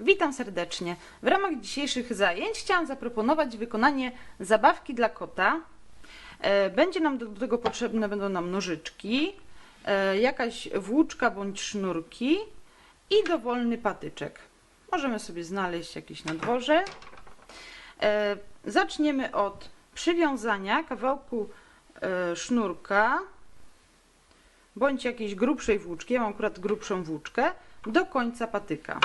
Witam serdecznie. W ramach dzisiejszych zajęć chciałam zaproponować wykonanie zabawki dla kota. E, Będzie nam do tego potrzebne będą nam nożyczki, e, jakaś włóczka bądź sznurki i dowolny patyczek. Możemy sobie znaleźć jakiś na dworze. E, Zaczniemy od przywiązania kawałku sznurka bądź jakiejś grubszej włóczki. Ja mam akurat grubszą włóczkę do końca patyka.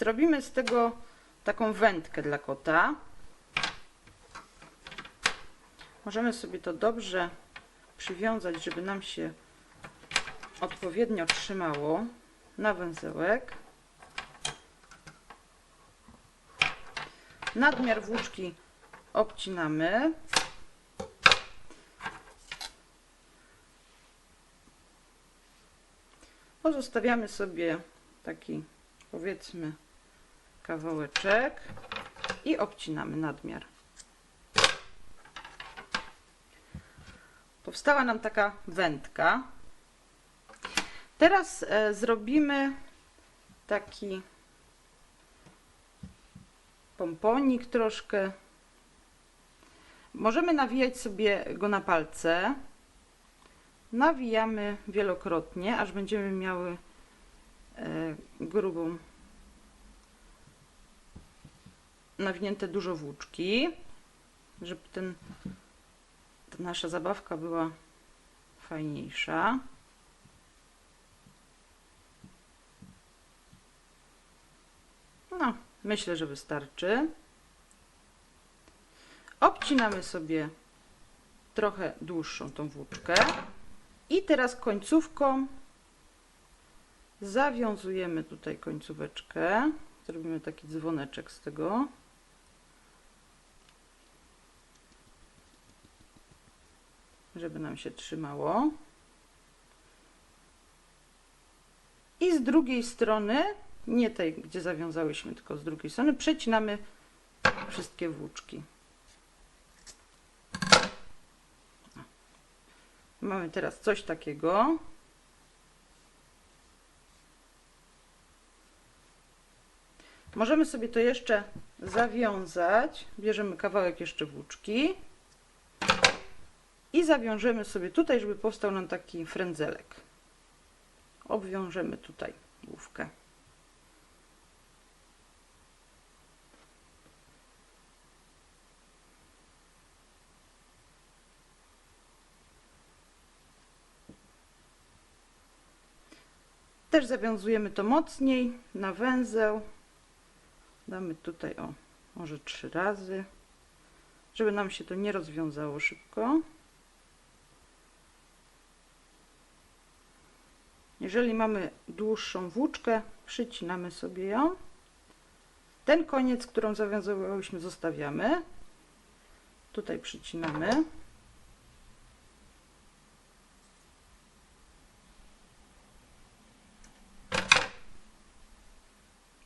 Zrobimy z tego taką wędkę dla kota. Możemy sobie to dobrze przywiązać, żeby nam się odpowiednio trzymało na węzełek. Nadmiar włóczki obcinamy. Pozostawiamy sobie taki powiedzmy kawałeczek i obcinamy nadmiar. Powstała nam taka wędka. Teraz e, zrobimy taki pomponik troszkę. Możemy nawijać sobie go na palce. Nawijamy wielokrotnie, aż będziemy miały e, grubą nawinięte dużo włóczki, żeby ten, ta nasza zabawka była fajniejsza. No, myślę, że wystarczy. Obcinamy sobie trochę dłuższą tą włóczkę i teraz końcówką zawiązujemy tutaj końcóweczkę. Zrobimy taki dzwoneczek z tego. Żeby nam się trzymało. I z drugiej strony, nie tej, gdzie zawiązałyśmy, tylko z drugiej strony, przecinamy wszystkie włóczki. Mamy teraz coś takiego. Możemy sobie to jeszcze zawiązać. Bierzemy kawałek jeszcze włóczki i zawiążemy sobie tutaj, żeby powstał nam taki frędzelek. Obwiążemy tutaj główkę. Też zawiązujemy to mocniej na węzeł. Damy tutaj o może trzy razy, żeby nam się to nie rozwiązało szybko. Jeżeli mamy dłuższą włóczkę, przycinamy sobie ją. Ten koniec, którą zawiązywałyśmy, zostawiamy. Tutaj przycinamy.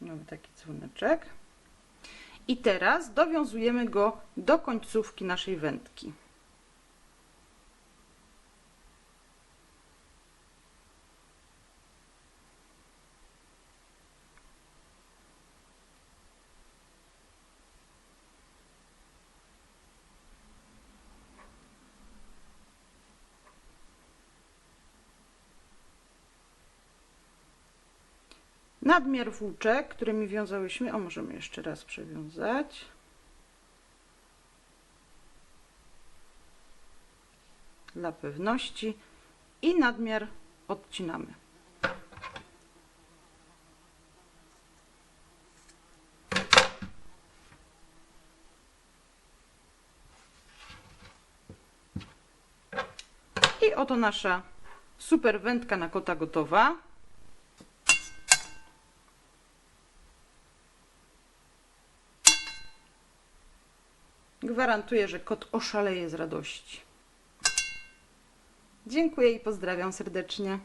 Mamy taki dzwoneczek. I teraz dowiązujemy go do końcówki naszej wędki. Nadmiar włóczek, którymi wiązałyśmy, o możemy jeszcze raz przewiązać. Dla pewności i nadmiar odcinamy. I oto nasza super wędka na kota gotowa. Gwarantuję, że kot oszaleje z radości. Dziękuję i pozdrawiam serdecznie.